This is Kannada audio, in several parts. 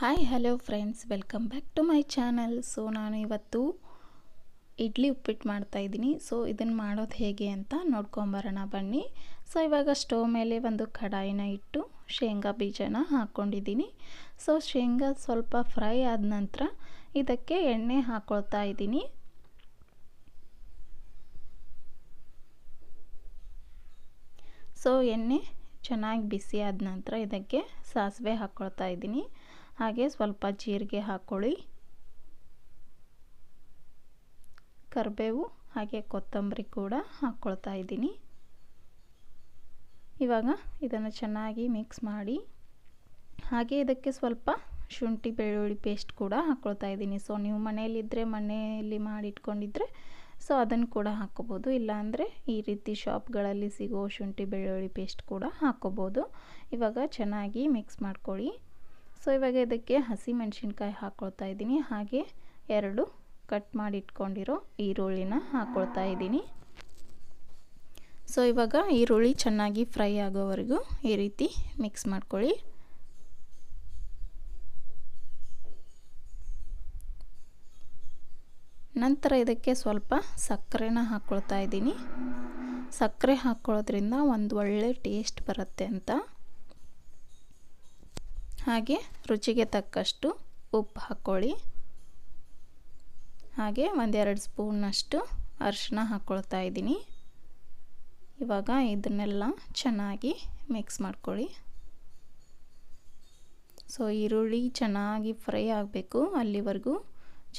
Hi hello friends welcome back to my channel so ನಾನು ಇವತ್ತು ಇಡ್ಲಿ ಉಪ್ಪಿಟ್ಟು ಮಾಡ್ತಾಯಿದ್ದೀನಿ ಸೊ ಇದನ್ನು ಮಾಡೋದು ಹೇಗೆ ಅಂತ ನೋಡ್ಕೊಂಬರೋಣ ಬನ್ನಿ. ಸೊ ಇವಾಗ ಸ್ಟವ್ ಮೇಲೆ ಒಂದು ಕಡಾಯಿನ ಇಟ್ಟು ಶೇಂಗಾ ಬೀಜನ ಹಾಕ್ಕೊಂಡಿದ್ದೀನಿ. ಸೊ ಶೇಂಗಾ ಸ್ವಲ್ಪ ಫ್ರೈ ಆದ ನಂತರ ಇದಕ್ಕೆ ಎಣ್ಣೆ ಹಾಕ್ಕೊಳ್ತಾ ಇದ್ದೀನಿ. ಸೊ ಎಣ್ಣೆ ಚೆನ್ನಾಗಿ ಬಿಸಿ ಆದ ನಂತರ ಇದಕ್ಕೆ ಸಾಸಿವೆ ಹಾಕ್ಕೊಳ್ತಾ ಇದ್ದೀನಿ. ಹಾಗೆ ಸ್ವಲ್ಪ ಜೀರಿಗೆ ಹಾಕ್ಕೊಳ್ಳಿ ಕರಿಬೇವು ಹಾಗೆ ಕೊತ್ತಂಬರಿ ಕೂಡ ಹಾಕ್ಕೊಳ್ತಾ ಇದ್ದೀನಿ. ಇವಾಗ ಇದನ್ನು ಚೆನ್ನಾಗಿ ಮಿಕ್ಸ್ ಮಾಡಿ, ಹಾಗೆ ಇದಕ್ಕೆ ಸ್ವಲ್ಪ ಶುಂಠಿ ಬೆಳ್ಳುಳ್ಳಿ ಪೇಸ್ಟ್ ಕೂಡ ಹಾಕ್ಕೊಳ್ತಾ ಇದ್ದೀನಿ. ಸೊ ನೀವು ಮನೆಯಲ್ಲಿದ್ದರೆ ಮನೆಯಲ್ಲಿ ಮಾಡಿಟ್ಕೊಂಡಿದ್ರೆ ಸೊ ಅದನ್ನು ಕೂಡ ಹಾಕ್ಕೋಬೋದು. ಇಲ್ಲಾಂದರೆ ಈ ರೀತಿ ಶಾಪ್ಗಳಲ್ಲಿ ಸಿಗೋ ಶುಂಠಿ ಬೆಳ್ಳುಳ್ಳಿ ಪೇಸ್ಟ್ ಕೂಡ ಹಾಕ್ಕೋಬೋದು. ಇವಾಗ ಚೆನ್ನಾಗಿ ಮಿಕ್ಸ್ ಮಾಡ್ಕೊಳ್ಳಿ. ಸೊ, ಇವಾಗ ಇದಕ್ಕೆ ಹಸಿ ಮೆಣಸಿನ್ಕಾಯಿ ಹಾಕ್ಕೊಳ್ತಾ ಇದ್ದೀನಿ. ಹಾಗೆ ಎರಡು ಕಟ್ ಮಾಡಿ ಇಟ್ಕೊಂಡಿರೋ ಈರುಳ್ಳಿನ ಹಾಕ್ಕೊಳ್ತಾ ಇದ್ದೀನಿ. ಸೊ, ಇವಾಗ ಈರುಳ್ಳಿ ಚೆನ್ನಾಗಿ ಫ್ರೈ ಆಗೋವರೆಗೂ ಈ ರೀತಿ ಮಿಕ್ಸ್ ಮಾಡ್ಕೊಳ್ಳಿ. ನಂತರ ಇದಕ್ಕೆ ಸ್ವಲ್ಪ ಸಕ್ಕರೆನ ಹಾಕ್ಕೊಳ್ತಾ ಇದ್ದೀನಿ. ಸಕ್ಕರೆ ಹಾಕ್ಕೊಳ್ಳೋದ್ರಿಂದ ಒಂದು ಒಳ್ಳೆ ಟೇಸ್ಟ್ ಬರುತ್ತೆ ಅಂತ ಹಾಗೆ ರುಚಿಗೆ ತಕ್ಕಷ್ಟು ಉಪ್ಪು ಹಾಕ್ಕೊಳ್ಳಿ. ಹಾಗೆ ಒಂದೆರಡು ಸ್ಪೂನಷ್ಟು ಅರಿಶಿನ ಹಾಕ್ಕೊಳ್ತಾ ಇದ್ದೀನಿ. ಇವಾಗ ಇದನ್ನೆಲ್ಲ ಚೆನ್ನಾಗಿ ಮಿಕ್ಸ್ ಮಾಡ್ಕೊಳ್ಳಿ. ಸೊ ಈರುಳ್ಳಿ ಚೆನ್ನಾಗಿ ಫ್ರೈ ಆಗಬೇಕು ಅಲ್ಲಿವರೆಗೂ.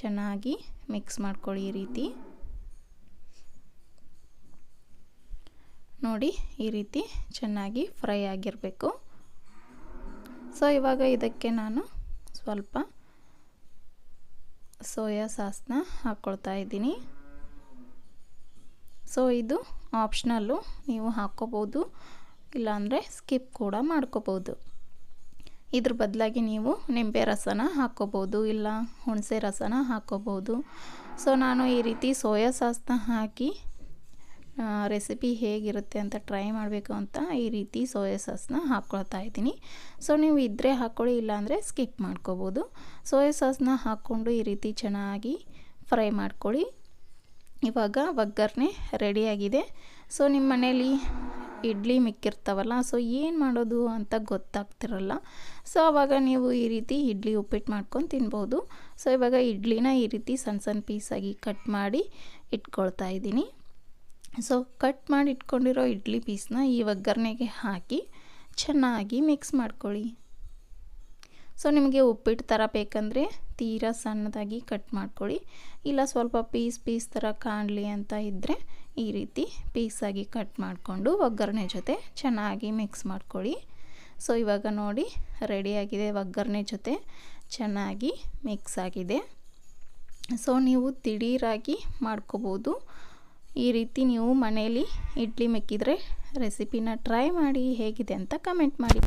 ಚೆನ್ನಾಗಿ ಮಿಕ್ಸ್ ಮಾಡ್ಕೊಳ್ಳಿ ಈ ರೀತಿ. ನೋಡಿ ಈ ರೀತಿ ಚೆನ್ನಾಗಿ ಫ್ರೈ ಆಗಿರಬೇಕು. ಸೊ, ಇವಾಗ ಇದಕ್ಕೆ ನಾನು ಸ್ವಲ್ಪ ಸೋಯಾ ಸಾಸ್ನ ಹಾಕ್ಕೊಳ್ತಾ ಇದ್ದೀನಿ. ಸೊ, ಇದು ಆಪ್ಷನಲ್ಲು ನೀವು ಹಾಕ್ಕೋಬೋದು ಇಲ್ಲಾಂದರೆ ಸ್ಕಿಪ್ ಕೂಡ ಮಾಡ್ಕೋಬೋದು. ಇದ್ರ ಬದಲಾಗಿ ನೀವು ನಿಂಬೆ ರಸನ ಹಾಕ್ಕೋಬೋದು ಇಲ್ಲ ಹುಣಸೆ ರಸನ ಹಾಕ್ಕೋಬೋದು ಸೊ, ನಾನು ಈ ರೀತಿ ಸೋಯಾ ಸಾಸ್ನ ಹಾಕಿ ರೆಸಿಪಿ ಹೇಗಿರುತ್ತೆ ಅಂತ ಟ್ರೈ ಮಾಡಬೇಕು ಅಂತ ಈ ರೀತಿ ಸೋಯಾ ಸಾಸ್ನ ಹಾಕ್ಕೊಳ್ತಾ ಇದ್ದೀನಿ. ಸೊ ನೀವು ಇದ್ದರೆ ಹಾಕ್ಕೊಳ್ಳಿ ಇಲ್ಲಾಂದರೆ ಸ್ಕಿಪ್ ಮಾಡ್ಕೋಬೋದು. ಸೋಯಾ ಸಾಸ್ನ ಹಾಕ್ಕೊಂಡು ಈ ರೀತಿ ಚೆನ್ನಾಗಿ ಫ್ರೈ ಮಾಡ್ಕೊಳ್ಳಿ. ಇವಾಗ ಒಗ್ಗರಣೆ ರೆಡಿಯಾಗಿದೆ ಸೊ ನಿಮ್ಮ ಮನೇಲಿ ಇಡ್ಲಿ ಮಿಕ್ಕಿರ್ತಾವಲ್ಲ ಸೊ ಏನು ಮಾಡೋದು ಅಂತ ಗೊತ್ತಾಗ್ತಿರಲ್ಲ. ಸೊ ಆವಾಗ ನೀವು ಈ ರೀತಿ ಇಡ್ಲಿ ಉಪ್ಪಿಟ್ಟು ಮಾಡ್ಕೊಂಡು ತಿನ್ಬೋದು. ಸೊ ಇವಾಗ ಇಡ್ಲಿನ ಈ ರೀತಿ ಸಣ್ಣ ಸಣ್ಣ ಪೀಸಾಗಿ ಕಟ್ ಮಾಡಿ ಇಟ್ಕೊಳ್ತಾ ಇದ್ದೀನಿ. ಸೊ ಕಟ್ ಮಾಡಿ ಇಟ್ಕೊಂಡಿರೋ ಇಡ್ಲಿ ಪೀಸ್ನ ಈ ಒಗ್ಗರಣೆಗೆ ಹಾಕಿ ಚೆನ್ನಾಗಿ ಮಿಕ್ಸ್ ಮಾಡ್ಕೊಳ್ಳಿ. ಸೊ ನಿಮಗೆ ಉಪ್ಪಿಟ್ಟು ಥರ ಬೇಕಂದರೆ ತೀರಾ ಸಣ್ಣದಾಗಿ ಕಟ್ ಮಾಡ್ಕೊಳ್ಳಿ. ಇಲ್ಲ ಸ್ವಲ್ಪ ಪೀಸ್ ಪೀಸ್ ಥರ ಕಾಣಲಿ ಅಂತ ಇದ್ದರೆ ಈ ರೀತಿ ಪೀಸಾಗಿ ಕಟ್ ಮಾಡಿಕೊಂಡು ಒಗ್ಗರಣೆ ಜೊತೆ ಚೆನ್ನಾಗಿ ಮಿಕ್ಸ್ ಮಾಡ್ಕೊಳ್ಳಿ. ಸೊ ಇವಾಗ ನೋಡಿ ರೆಡಿಯಾಗಿದೆ ಒಗ್ಗರಣೆ ಜೊತೆ ಚೆನ್ನಾಗಿ ಮಿಕ್ಸ್ ಆಗಿದೆ. ಸೊ ನೀವು ದಿಢೀರಾಗಿ ಮಾಡ್ಕೋಬೋದು. ಈ ರೀತಿ ನೀವು ಮನೆಯಲ್ಲಿ ಇಡ್ಲಿ ಮೆಕ್ಕಿದರೆ ರೆಸಿಪಿನ ಟ್ರೈ ಮಾಡಿ ಹೇಗಿದೆ ಅಂತ ಕಮೆಂಟ್ ಮಾಡಿ.